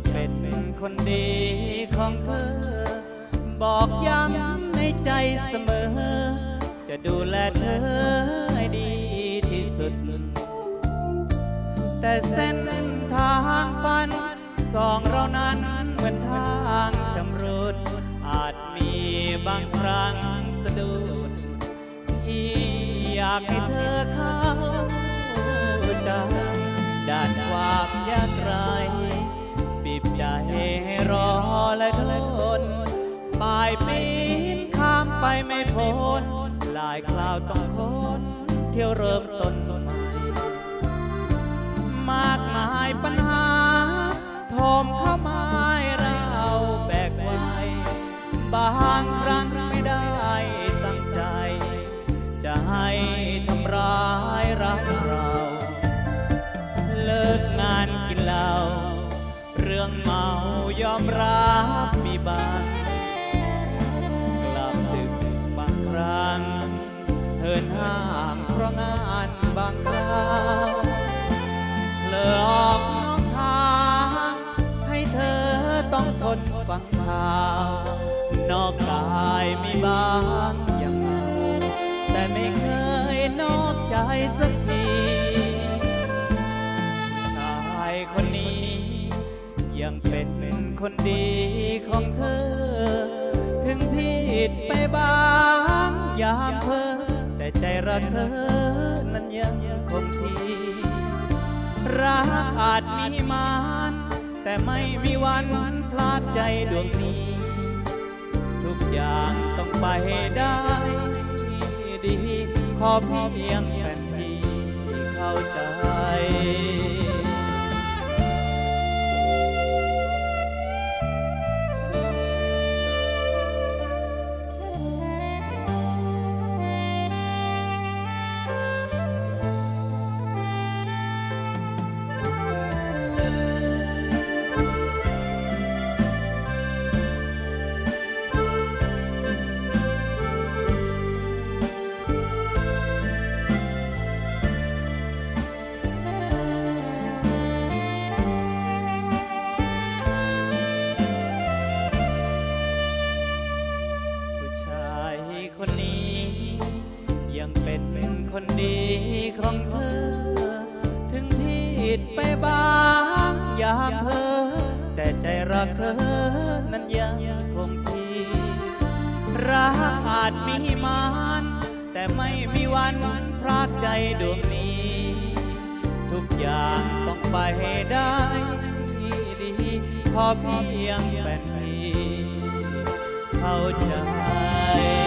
ากเป็นคนดีของเธอ บอกย้ำในใจเสมอ จะดูแลเธอให้ดีที่สุด แต่เส้นทางฝันสองเรานั้นเหมือนทางชำรุด อาจมีบางครั้งสะดุดที่อยากให้เธอเข้าใจด้านความยากไร บีบใจให้รอและทนปลายปีนข้ามไปไม่พ้นหลายคราวต้องค้นเที่ยวเริ่มต้นใหม่มากมายปัญหาโทมเข้ามา เรื่องเมายอมรับมีบ้างกลับดึกบางครั้งเหินห้างเพราะงานบางคราวเลอออกน้อกทางให้เธอต้องทนฟังข่าวนอกกายมีบางอย่างแต่ไม่เคยนอกใจสักที ยังเป็นคนดีของเธอ ถึงผิดไปบางยามเพอแต่ใจรักเธอนั้นยังคงที่ รักอาจมีมานแต่ไม่มีวันพลาดใจดวงนี้ ทุกอย่างต้องไปได้ดี ขอเพียงแฟนพี่เข้าใจ คนนี้ ยังเป็นคนดีของเธอ ถึงผิดไปบ้างยามเธอ แต่ใจรักเธอนั้นยังคงที่ รักอาจมีมานแต่ไม่มีวันพรากใจดวงนี้ ทุกอย่างต้องไปให้ได้ดีขอเพียงแฟนพีเข้าใจ